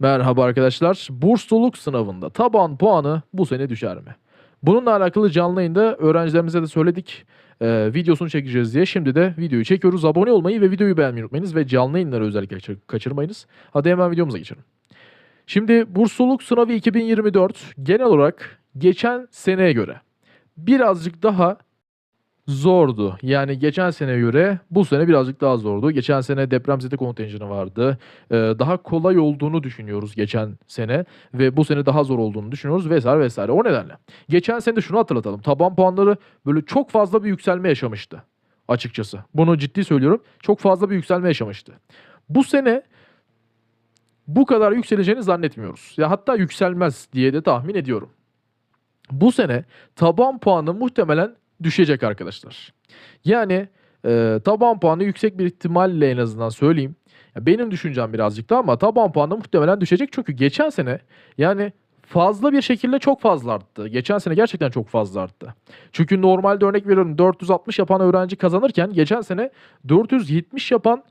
Merhaba arkadaşlar. Bursluluk sınavında taban puanı bu sene düşer mi? Bununla alakalı canlı yayında öğrencilerimize de söyledik. Ee, videosunu çekeceğiz diye. Şimdi de videoyu çekiyoruz. Abone olmayı ve videoyu beğenmeyi unutmayınız ve canlı yayınları özellikle kaçır- kaçırmayınız. Hadi hemen videomuza geçelim. Şimdi bursluluk sınavı 2024 genel olarak geçen seneye göre birazcık daha zordu. Yani geçen seneye göre bu sene birazcık daha zordu. Geçen sene depremzede kontenjanı vardı. Ee, daha kolay olduğunu düşünüyoruz geçen sene ve bu sene daha zor olduğunu düşünüyoruz vesaire vesaire. O nedenle geçen sene de şunu hatırlatalım. Taban puanları böyle çok fazla bir yükselme yaşamıştı açıkçası. Bunu ciddi söylüyorum. Çok fazla bir yükselme yaşamıştı. Bu sene bu kadar yükseleceğini zannetmiyoruz. Ya hatta yükselmez diye de tahmin ediyorum. Bu sene taban puanı muhtemelen düşecek arkadaşlar. Yani e, taban puanı yüksek bir ihtimalle en azından söyleyeyim. Ya benim düşüncem birazcık da ama taban puanı muhtemelen düşecek. Çünkü geçen sene yani fazla bir şekilde çok fazla arttı. Geçen sene gerçekten çok fazla arttı. Çünkü normalde örnek veriyorum 460 yapan öğrenci kazanırken geçen sene 470 yapan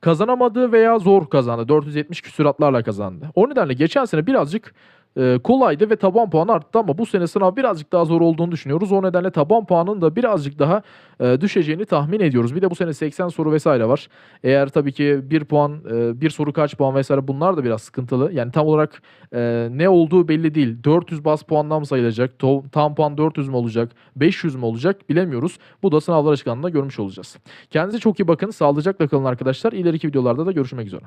kazanamadı veya zor kazandı. 470 küsuratlarla kazandı. O nedenle geçen sene birazcık e, kolaydı ve taban puanı arttı ama bu sene sınav birazcık daha zor olduğunu düşünüyoruz. O nedenle taban puanının da birazcık daha e, düşeceğini tahmin ediyoruz. Bir de bu sene 80 soru vesaire var. Eğer tabii ki bir puan, e, bir soru kaç puan vesaire bunlar da biraz sıkıntılı. Yani tam olarak e, ne olduğu belli değil. 400 bas puandan mı sayılacak? To- tam puan 400 mü olacak? 500 mü olacak? Bilemiyoruz. Bu da sınavlar açıklandığında görmüş olacağız. Kendinize çok iyi bakın. Sağlıcakla kalın arkadaşlar. İleriki videolarda da görüşmek üzere.